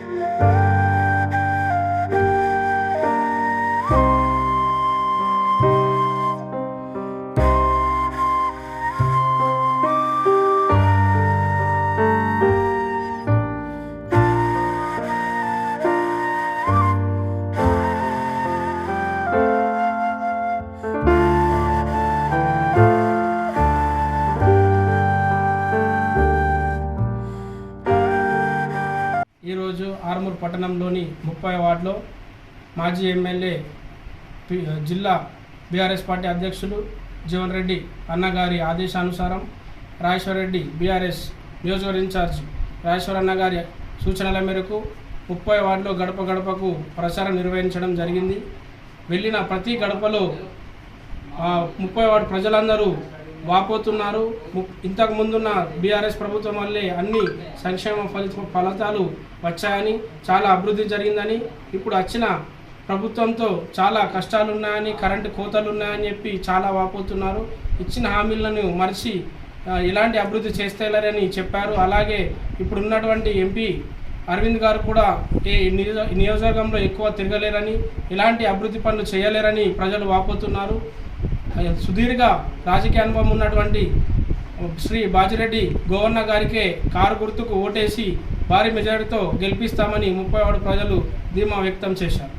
Música ఈరోజు ఆర్మూర్ పట్టణంలోని ముప్పై వార్డులో మాజీ ఎమ్మెల్యే జిల్లా బీఆర్ఎస్ పార్టీ అధ్యక్షులు జీవన్ రెడ్డి అన్నగారి ఆదేశానుసారం రాజేశ్వర రెడ్డి బీఆర్ఎస్ నియోజకవర్గ ఇన్ఛార్జ్ రాజేశ్వర అన్నగారి సూచనల మేరకు ముప్పై వార్డులో గడప గడపకు ప్రచారం నిర్వహించడం జరిగింది. వెళ్ళిన ప్రతి గడపలో ముప్పై వార్డు ప్రజలందరూ వాపోతున్నారు. ఇంతకు ముందున్న బీఆర్ఎస్ ప్రభుత్వం వల్లే అన్ని సంక్షేమ ఫలిత ఫలితాలు వచ్చాయని చాలా అభివృద్ధి జరిగిందని ఇప్పుడు వచ్చిన ప్రభుత్వంతో చాలా కష్టాలు ఉన్నాయని కరెంటు కోతలు ఉన్నాయని చెప్పి చాలా వాపోతున్నారు. ఇచ్చిన హామీలను మరిచి ఇలాంటి ఎలాంటి అభివృద్ధి చేస్తలేరని చెప్పారు. అలాగే ఇప్పుడు ఉన్నటువంటి ఎంపీ అరవింద్ గారు కూడా ఈ నియోజ నియోజకవర్గంలో ఎక్కువ తిరగలేరని ఎలాంటి అభివృద్ధి పనులు చేయలేరని ప్రజలు వాపోతున్నారు. సుదీర్ఘ రాజకీయ అనుభవం ఉన్నటువంటి శ్రీ బాజిరెడ్డి గవర్నర్ గారికే కారు గుర్తుకు ఓటేసి భారీ మెజారిటీతో గెలిపిస్తామని ముప్పై ప్రజలు ధీమా వ్యక్తం చేశారు.